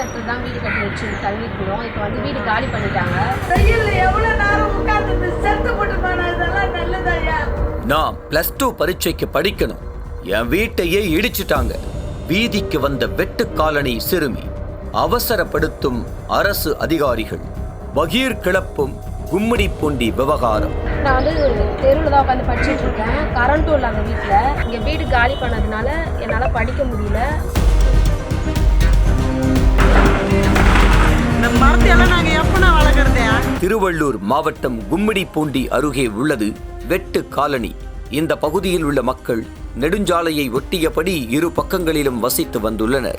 இடத்துல தான் வீடு கட்டி வச்சு தங்கியிருந்தோம் இப்போ வந்து வீடு காலி பண்ணிட்டாங்க. வெயில்ல எவ்வளவு நேரம் உட்கார்ந்து செத்து போட்டு போனா இதெல்லாம் நல்லதாயா நான் பிளஸ் டூ பரீட்சைக்கு படிக்கணும். என் வீட்டையே இடிச்சிட்டாங்க. வீதிக்கு வந்த வெட்டு காலனி சிறுமி. அவசரப்படுத்தும் அரசு அதிகாரிகள். பகீர் கிளப்பும் கும்மிடி பூண்டி விவகாரம். நான் வந்து ஒரு தெருவில் தான் உட்காந்து படிச்சுட்டு இருக்கேன். கரண்ட்டும் இல்லை அந்த வீட்டில் இங்கே வீடு காலி பண்ணதுனால என்னால் படிக்க முடியல. திருவள்ளூர் மாவட்டம் கும்மிடி பூண்டி அருகே உள்ளது வெட்டு காலனி. இந்த பகுதியில் உள்ள மக்கள் நெடுஞ்சாலையை ஒட்டியபடி இரு பக்கங்களிலும் வசித்து வந்துள்ளனர்.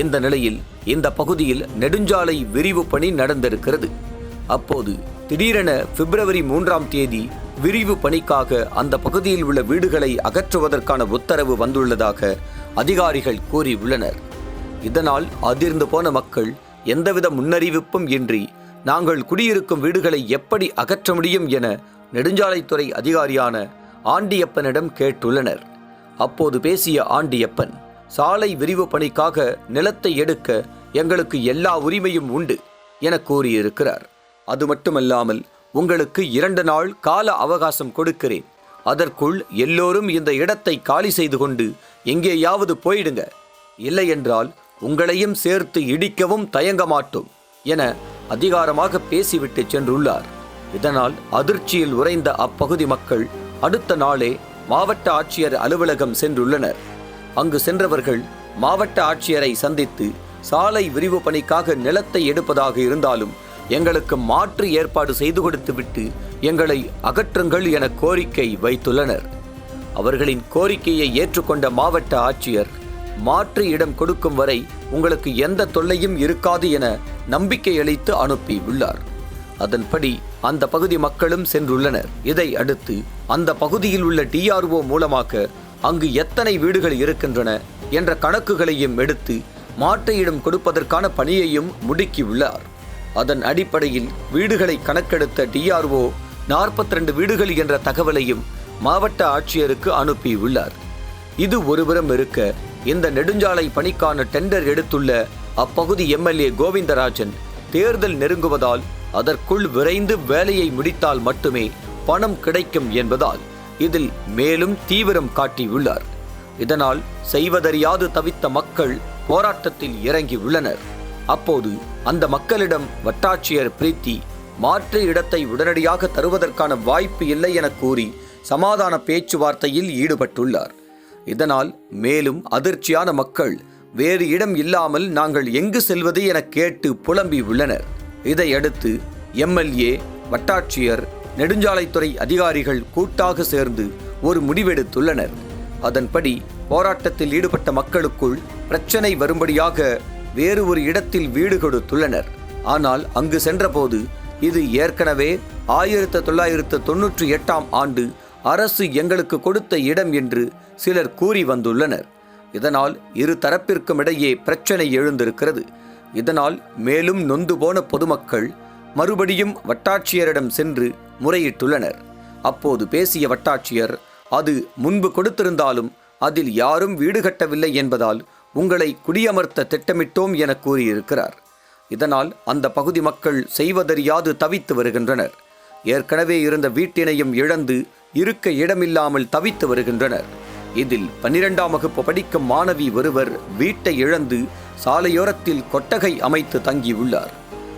இந்த நிலையில் இந்த பகுதியில் நெடுஞ்சாலை விரிவு பணி நடந்திருக்கிறது. அப்போது திடீரென பிப்ரவரி மூன்றாம் தேதி விரிவு பணிக்காக அந்த பகுதியில் உள்ள வீடுகளை அகற்றுவதற்கான உத்தரவு வந்துள்ளதாக அதிகாரிகள் கூறியுள்ளனர். இதனால் அதிர்ந்து போன மக்கள் எந்தவித முன்னறிவிப்பும் இன்றி நாங்கள் குடியிருக்கும் வீடுகளை எப்படி அகற்ற முடியும் என நெடுஞ்சாலைத்துறை அதிகாரியான ஆண்டியப்பனிடம் கேட்டுள்ளனர். அப்போது பேசிய ஆண்டியப்பன் சாலை விரிவு பணிக்காக நிலத்தை எடுக்க எங்களுக்கு எல்லா உரிமையும் உண்டு என கூறியிருக்கிறார். அது மட்டுமல்லாமல் உங்களுக்கு இரண்டு நாள் கால அவகாசம் கொடுக்கிறேன். அதற்குள் எல்லோரும் இந்த இடத்தை காலி செய்து கொண்டு எங்கேயாவது போயிடுங்க. இல்லையென்றால் உங்களையும் சேர்த்து இடிக்கவும் தயங்க மாட்டோம் என அதிகாரமாக பேசிவிட்டு சென்றுள்ளார். இதனால் அதிர்ச்சியில் உறைந்த அப்பகுதி மக்கள் அடுத்த நாளே மாவட்ட ஆட்சியர் அலுவலகம் சென்றுள்ளனர். அங்கு சென்றவர்கள் மாவட்ட ஆட்சியரை சந்தித்து சாலை விரிவு பணிக்காக நிலத்தை எடுப்பதாக இருந்தாலும் எங்களுக்கு மாற்று ஏற்பாடு செய்து கொடுத்துவிட்டு எங்களை அகற்றுங்கள் என கோரிக்கை வைத்துள்ளனர். அவர்களின் கோரிக்கையை ஏற்றுக்கொண்ட மாவட்ட ஆட்சியர் மாற்று இடம் கொடுக்கும் வரை உங்களுக்கு எந்த தொல்லையும் இருக்காது என நம்பிக்கை அளித்து அனுப்பி உள்ளார் அதன்படி அந்த பகுதி மக்களும் சென்றுள்ளனர். இதை அடுத்து அந்த பகுதியில் உள்ள டிஆர்ஓ மூலமாக அங்கு எத்தனை வீடுகள் இருக்கின்றன என்ற கணக்குகளையும் எடுத்து மாற்று இடம் கொடுப்பதற்கான பணியையும் முடுக்கியுள்ளார். அதன் அடிப்படையில் வீடுகளை கணக்கெடுத்த டிஆர்ஓ நாற்பத்தி ரெண்டு வீடுகள் என்ற தகவலையும் மாவட்ட ஆட்சியருக்கு அனுப்பியுள்ளார். இது ஒருபுறம் இருக்க இந்த நெடுஞ்சாலை பணிக்கான டெண்டர் எடுத்துள்ள அப்பகுதி எம்எல்ஏ கோவிந்தராஜன் தேர்தல் நெருங்குவதால் அதற்குள் விரைந்து வேலையை முடித்தால் மட்டுமே பணம் கிடைக்கும் என்பதால் இதில் மேலும் தீவிரம் காட்டியுள்ளார். இதனால் செய்வதறியாது தவித்த மக்கள் போராட்டத்தில் இறங்கியுள்ளனர் அப்போது அந்த மக்களிடம் வட்டாட்சியர் பிரீத்தி மாற்று இடத்தை உடனடியாக தருவதற்கான வாய்ப்பு இல்லை என கூறி சமாதான பேச்சுவார்த்தையில் ஈடுபட்டுள்ளார். இதனால் மேலும் அதிர்ச்சியான மக்கள் வேறு இடம் இல்லாமல் நாங்கள் எங்கு செல்வது என கேட்டு புலம்பி உள்ளனர். இதையடுத்து எம்எல்ஏ வட்டாட்சியர் நெடுஞ்சாலைத்துறை அதிகாரிகள் கூட்டாக சேர்ந்து ஒரு முடிவெடுத்துள்ளனர். அதன்படி போராட்டத்தில் ஈடுபட்ட மக்களுக்குள் பிரச்சனை வரும்படியாக வேறு ஒரு இடத்தில் வீடு கொடுத்துள்ளனர். ஆனால் அங்கு சென்றபோது இது ஏற்கனவே ஆயிரத்து தொள்ளாயிரத்து தொன்னூற்றி எட்டாம் ஆண்டு அரசு எங்களுக்கு கொடுத்த இடம் என்று சிலர் கூறி வந்துள்ளனர். இதனால் இரு தரப்பிற்கும் இடையே பிரச்சனை எழுந்திருக்கிறது. இதனால் மேலும் நொந்து போன பொதுமக்கள் மறுபடியும் வட்டாட்சியரிடம் சென்று முறையிட்டுள்ளனர். அப்போது பேசிய வட்டாட்சியர் அது முன்பு கொடுத்திருந்தாலும் அதில் யாரும் வீடு கட்டவில்லை என்பதால் உங்களை குடியமர்த்த திட்டமிட்டோம் என கூறியிருக்கிறார். இதனால் அந்த பகுதி மக்கள் செய்வதறியாது தவித்து வருகின்றனர். ஏற்கனவே இருந்த வீட்டினையும் இழந்து இருக்க இடமில்லாமல் தவித்து வருகின்றனர். இதில் பன்னிரெண்டாம் வகுப்பு படிக்கும் மாணவி ஒருவர் வீட்டை இழந்து சாலையோரத்தில் கொட்டகை அமைத்து தங்கியுள்ளார்.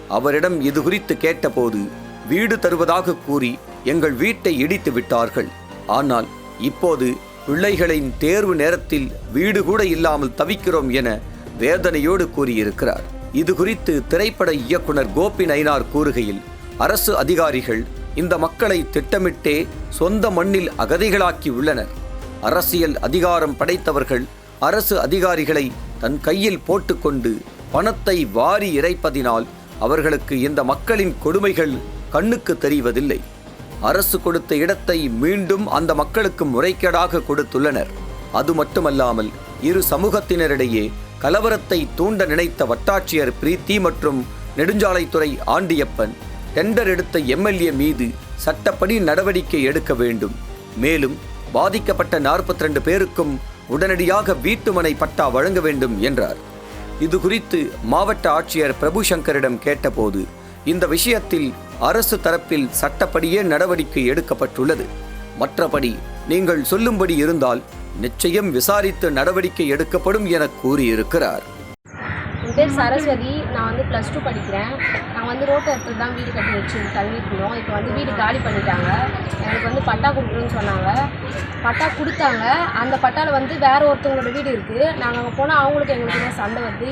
அவரிடம் இது குறித்து கேட்டபோது வீடு தருவதாக கூறி எங்கள் வீட்டை இடித்து விட்டார்கள். ஆனால் இப்போது பிள்ளைகளின் தேர்வு நேரத்தில் வீடு கூட இல்லாமல் தவிக்கிறோம் என வேதனையோடு கூறியிருக்கிறார். இது குறித்து திரைப்பட இயக்குனர் கோபி நயினார் கூறுகையில் அரசு அதிகாரிகள் இந்த மக்களை திட்டமிட்டே சொந்த மண்ணில் அகதிகளாக்கி உள்ளனர். அரசியல் அதிகாரம் படைத்தவர்கள் அரசு அதிகாரிகளை தன் கையில் போட்டுக்கொண்டு பணத்தை வாரி இறைப்பதினால் அவர்களுக்கு இந்த மக்களின் கொடுமைகள் கண்ணுக்கு தெரிவதில்லை. அரசு கொடுத்த இடத்தை மீண்டும் அந்த மக்களுக்கு முறைகேடாக கொடுத்துள்ளனர். அது மட்டுமல்லாமல் இரு சமூகத்தினரிடையே கலவரத்தை தூண்ட நினைத்த வட்டாட்சியர் பிரீத்தி மற்றும் நெடுஞ்சாலைத்துறை ஆண்டியப்பன் டெண்டர் எடுத்த எம்எல்ஏ மீது சட்டப்படி நடவடிக்கை எடுக்க வேண்டும். மேலும் பாதிக்கப்பட்ட நாற்பத்தி ரெண்டு பேருக்கும் உடனடியாக வீட்டுமனை பட்டா வழங்க வேண்டும் என்றார். இது குறித்து மாவட்ட ஆட்சியர் பிரபு சங்கரிடம் கேட்டபோது இந்த விஷயத்தில் அரசு தரப்பில் சட்டப்படியே நடவடிக்கை எடுக்கப்பட்டுள்ளது. மற்றபடி நீங்கள் சொல்லும்படி இருந்தால் நிச்சயம் விசாரித்து நடவடிக்கை எடுக்கப்படும் என கூறியிருக்கிறார். என் பேர் சரஸ்வதி. நான் வந்து ப்ளஸ் டூ படிக்கிறேன். வந்து ரோட்டை இடத்துல தான் வீடு கட்டி வச்சு தங்கிட்டு இப்போ வந்து வீடு காலி பண்ணிட்டாங்க. எனக்கு வந்து பட்டா கொடுக்குறேன்னு சொன்னாங்க. பட்டா கொடுத்தாங்க. அந்த பட்டாவில் வந்து வேறு ஒருத்தவங்களோட வீடு இருக்குது நாங்கள் அங்கே போனால் அவங்களுக்கு எங்களுக்கு தான் சண்டை வருது?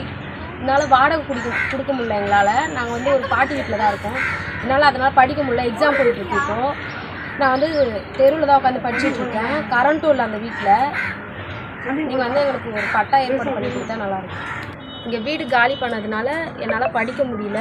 என்னால் வாடகை கொடுக்க கொடுக்க முடியல எங்களால். நாங்கள் வந்து ஒரு பாட்டி வீட்டில் தான் இருக்கோம். என்னால் அதனால் படிக்க முடியல. எக்ஸாம் போயிட்டுருக்கு இருக்கோம் நான் வந்து தெருவில் தான் உட்காந்து படிச்சுட்டு இருக்கேன். கரண்ட்டும் இல்லை அந்த வீட்டில். நீங்கள் வந்து எங்களுக்கு ஒரு பட்டா ஏற்பாடு பண்ணி கொடுத்தா நல்லாயிருக்கும் இங்கே வீடு காலி பண்ணதுனால என்னால் படிக்க முடியல.